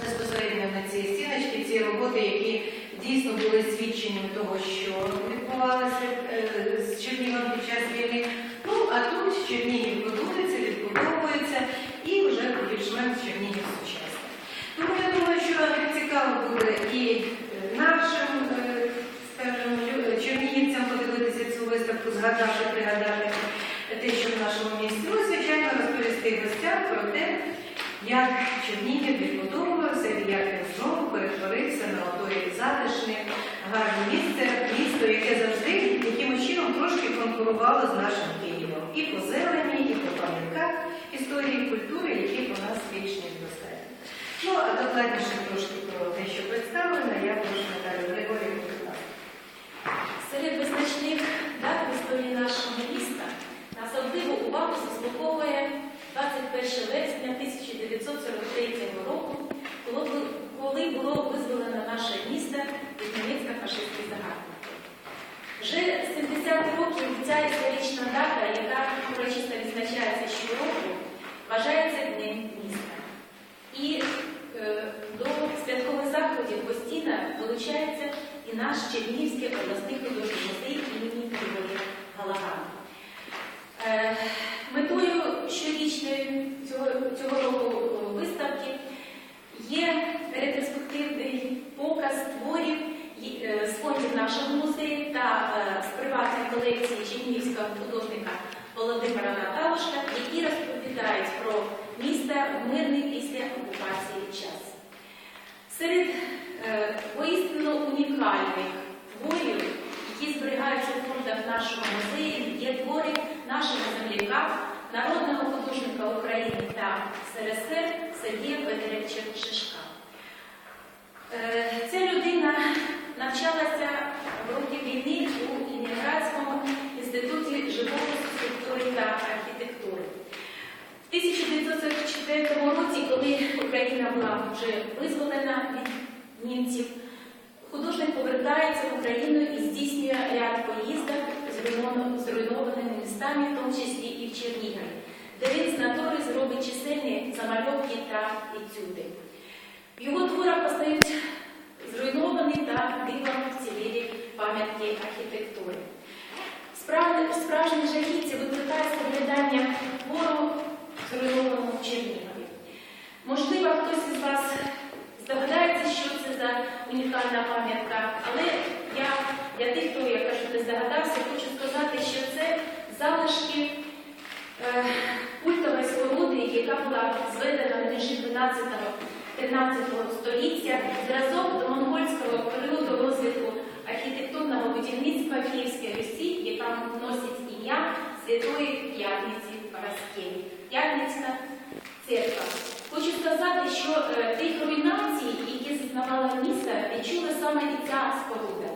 безпосередньо на ці стіночки, ці роботи, які дійсно були свідченням того, що відбувалося е, з Чернігом під час війни. Ну, а тут Чернігів будується, відбудовується і вже більш-менш Чернігів сучасний. Тому я думаю, що цікаво буде і е, нашим, е, скажімо, чернігівцям подивитися цю виставку, згадати, пригадати те, що в нашому місті. Ну, звичайно, розповісти гостям про те, як Чернігів відбудовувався, і як він знову перетворився на отой затишне, гарне місце, місто, яке завжди якимось чином трошки конкурувало з нашим Києвом. І по зелені, і по пам'ятках історії культури, яких у нас вічні достатньо. Ну, а докладніше трошки про те, що представлено, я прошу Наталію Григорівну, будь ласка. Серед визначних дат в історії нашого міста на особливу увагу заслуговує 21 вересня 1943 року, коли було визволено наше місто від німецько-фашистських загарбників. Вже 70 років ця історична дата, яка урочисто відзначається щороку, вважається Днем міста. І е, до святкових заходів постійно долучається і наш Чернігівський обласний художній музей імені Григорія Галагана. Е, Метою щорічної цього, цього року е, виставки є ретроспективний показ творів й- е, з фондів нашого музею та е, з колекції чернігівського художника Володимира Наталушка, які розповідають про місто в мирний після окупації час. Серед е, воістину унікальних творів, які зберігаються в фондах нашого музею, є твори нашого земляка, народного художника України та СРСР Сергія Федоровича Шишка. Е, Ця людина навчалася в роки війни у Імміграцькому інституті живопису, скульптури та архітектури. В 1944 році, коли Україна була вже визволена від німців, художник повертається в Україну і здійснює ряд поїздок з зруйнованими містами, в тому числі і в Чернігові, де він з натури зробить чисельні замальовки та етюди. В його творах постають зруйновані та дивом вцілілі унікальна пам'ятка, але я для тих, хто я кажу, не здогадався, хочу сказати, що це залишки е, культової споруди, яка була зведена межі 12 13 століття, зразок до монгольського періоду розвитку архітектурного будівництва Київської Русі, яка носить ім'я Святої П'ятниці Параскеві. П'ятницька церква. Хочу сказати, що е, тих руйнацій, які зазнавала місто, відчула саме і ця споруда.